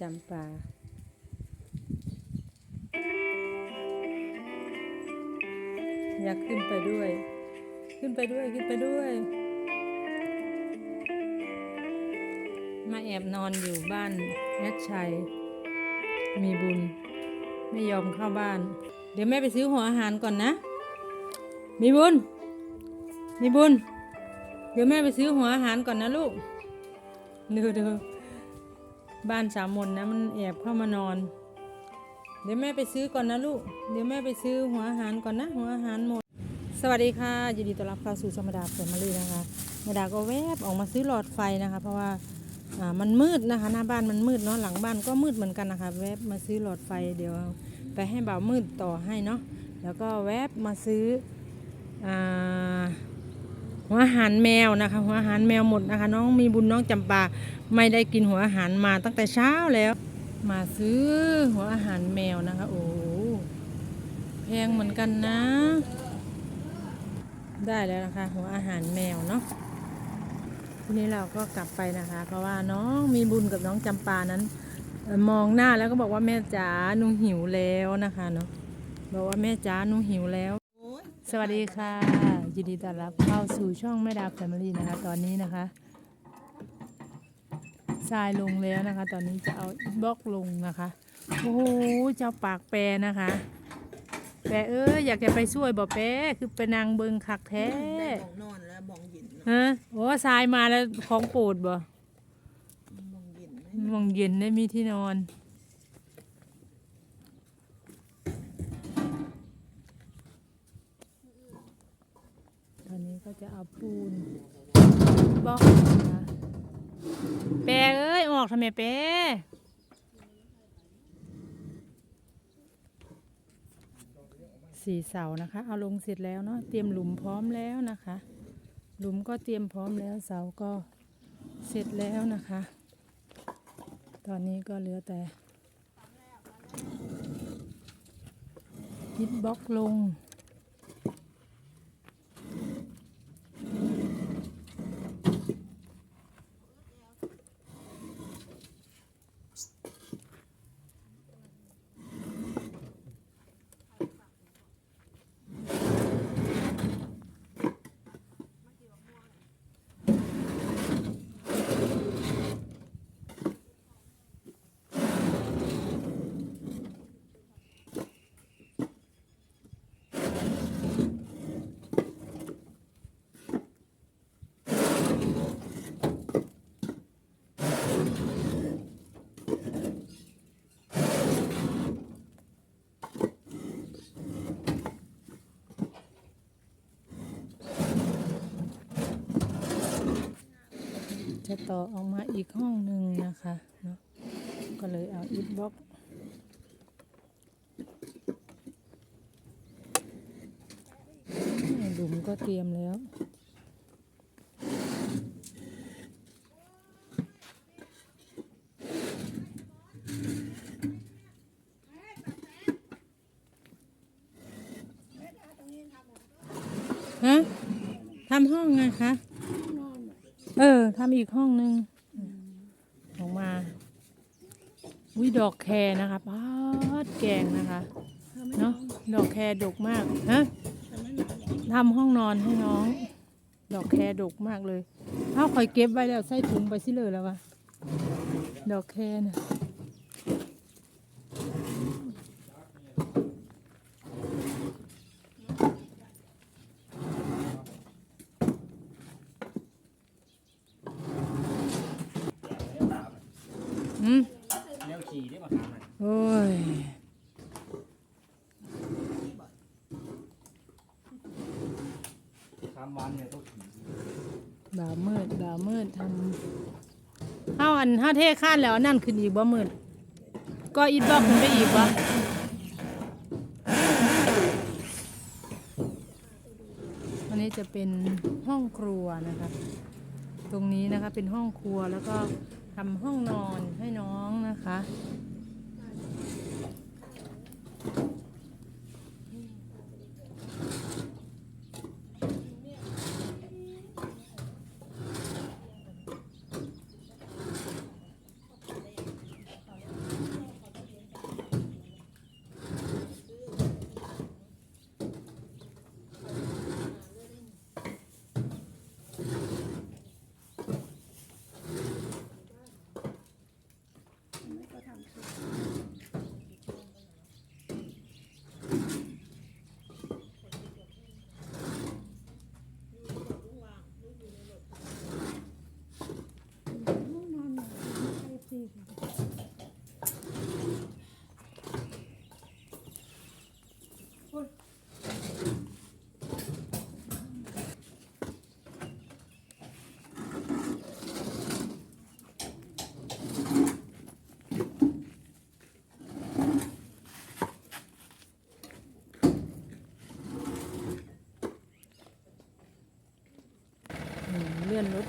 จำปาอยากขึ้นไปด้วย ขึ้นไปด้วย ขึ้นไปด้วย มาแอบนอนอยู่บ้านนัดชัย มีบุญ ไม่ยอมเข้าบ้าน เดี๋ยวแม่ไปซื้อหัวอาหารก่อนนะ มีบุญ มีบุญ เดี๋ยวแม่ไปซื้อหัวอาหารก่อนนะลูกเดูดู บ้านสามมนนะมันแอบเข้ามานอน เดี๋ยวแม่ไปซื้อก่อนนะลูก เดี๋ยวแม่ไปซื้อหัวอาหารก่อนนะ หัวอาหารหมด สวัสดีค่ะยินดีต้อนรับเข้าสู่สมดาเปิดมาลีนะคะมดาก็แวบออกมาซื้อหลอดไฟนะคะ เพราะว่ามันมืดนะคะ หน้าบ้านมันมืดเนาะหลังบ้านก็มืดเหมือนกันนะคะ แวบมาซื้อหลอดไฟเดี๋ยวไปให้บ่าวมืดต่อให้เนาะแล้วก็แวบมาซื้ออ หัวอาหารแมวนะคะ หัวอาหารแมวหมดนะคะ น้องมีบุญน้องจำปาไม่ได้กินหัวอาหารมาตั้งแต่เช้าแล้ว มาซื้อหัวอาหารแมวนะคะ โอ้แพงเหมือนกันนะ ได้แล้วนะคะ หัวอาหารแมวเนาะทีนี้เราก็กลับไปนะคะ เพราะว่าน้องมีบุญกับน้องจำปานั้น มองหน้าแล้วก็บอกว่าแม่จ๋าหนูหิวแล้วนะคะเนาะบอกว่าแม่จ๋าหนูหิวแล้ว สวัสดีค่ะ ยินดีต้อนรับเข้าสู่ช่องแม่ดาแฟมิลี่นะคะ ตอนนี้นะคะทรายลงแล้วนะคะ ตอนนี้จะเอาอินบ็อกซ์ลงนะคะ โอ้โหเจ้าปากแปรนะคะ แปรเอ้ยอยากจะไปช่วยบ่แปรคือไปนางเบิงคักแท้ได้บองนอนแล้วบองเย็นเนาะฮะโอ้ทรายมาแล้วของโปรดบ่บองเย็นไหม มองเย็นได้มีที่นอน ตอนนี้ก็ จะเอาปูนบล็อกนะคะแปรเอ้ย ออกทำไมแปรสี่เสานะคะ เอาลงเสร็จแล้วเนาะเตรียมหลุมพร้อมแล้วนะคะ หลุมก็เตรียมพร้อมแล้วเสาก็เสร็จแล้วนะคะ ตอนนี้ก็เหลือแต่ฮิตบล็อกลง จะต่อออกมาอีกห้องหนึ่งนะคะเนาะก็เลยเอาอิฐบล็อกหลุมก็เตรียมแล้วฮะทำห้องไงคะ เออทำอีกห้องหนึ่งออกมาวิดอกแครนะคะป้าดแกงนะคะ เนาะดอกแครดกมากฮะทำห้องนอนให้น้อง ดอกแครดกมากเลย เอ้าคอยเก็บไว้แล้วใส่ถุงไปสิเลยแล้ววะดอกแครน่ะ อืมแนวขี่ได้ป่ะครับโอ้ยสามวันเนี่ยต้องขี่บ่าวมืดบ่าวมืดทำข้าวอันห้าเทข้านแล้วอันนั่นขึ้นอีกบ่มืดก็อีดบอกขึ้นไปอีกบ่อันนี้จะเป็นห้องครัวนะคะ ตรงนี้นะคะเป็นห้องครัวแล้วก็ ทำห้องนอนให้น้องนะคะ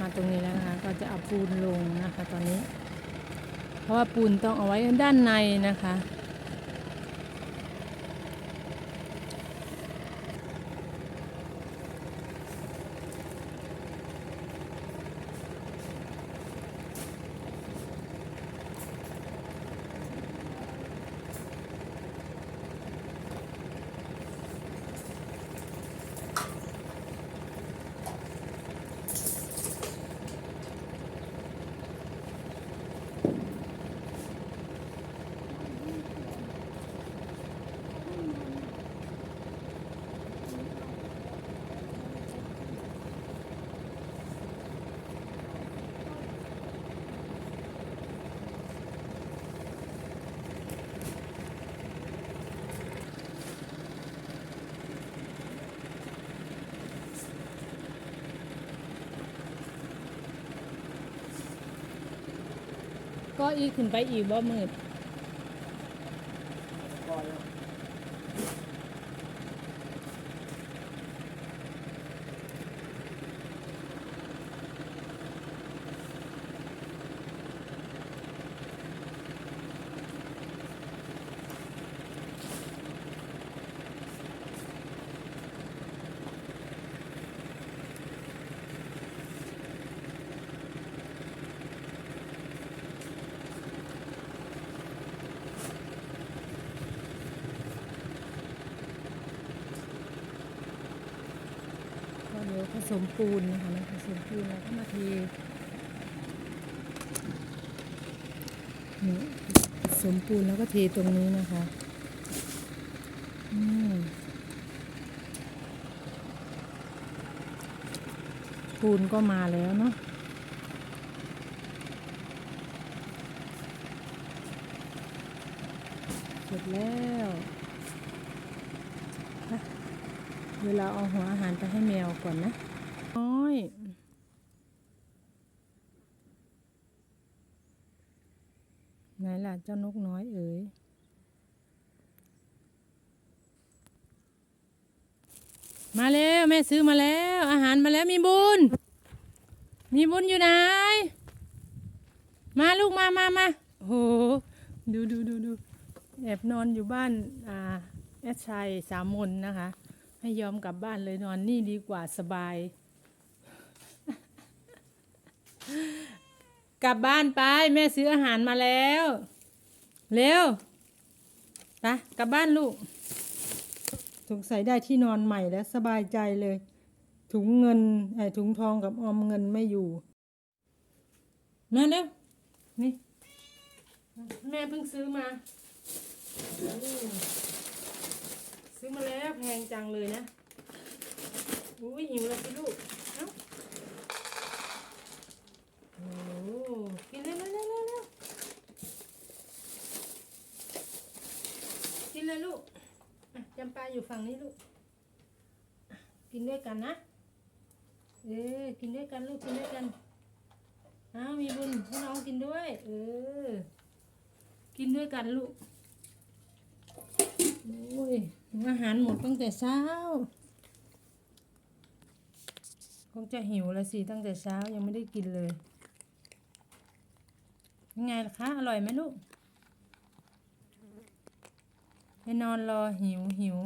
มาตรงนี้แล้วนะคะ ก็จะเอาปูนลงนะคะ ตอนนี้ เพราะว่าปูนต้องเอาไว้ด้านในนะคะ อีกขึ้นไปอีกบ่มืด สมปูนนะคะนผสมปูนแล้วก็มาเทนี่ผสมปูนแล้วก็เทตรงนี้นะคะอืมปูนก็มาแล้วเนาะเสร็จแล้วเวลาเอาหัวอาหารไปให้แมวก่อนนะ น้อย ไหนล่ะเจ้านกน้อยเอ๋ยมาแล้วแม่ซื้อมาแล้ว อาหารมาแล้วมีบุญ มีบุญอยู่ไหน มาลูกมามามาโหดูดูดูดูแอบนอนอยู่บ้านอ่าแอดชัยสามมนนะคะ ให้ยอมกลับบ้านเลยนอนนี่ดีกว่าสบาย กลับบ้านไป แม่ซื้ออาหารมาแล้ว เร็วไปกลับบ้านลูก สงสัยได้ที่นอนใหม่แล้วสบายใจเลย ถุงเงินไอ้ถุงทองกับออมเงินไม่อยู่มาเร็วนี่ แม่เพิ่งซื้อมา ซื้อมาแล้วแพงจังเลยนะ อุ้ยหิวแล้วสิลูก เอ้าโอ้ กินเร็วเร็วเร็วเร็วกินเลยลูกจำปาอยู่ฝั่งนี้ลูก กินด้วยกันนะ เออ กินด้วยกันลูก กินด้วยกัน อ้าว มีบุญให้น้องกินด้วย เออ กินด้วยกันลูก โอ้ย อาหารหมดตั้งแต่เช้า คงจะหิวแล้วสิตั้งแต่เช้ายังไม่ได้กินเลย ยังไงล่ะคะ อร่อยไหมลูกไปนอนรอหิวหิว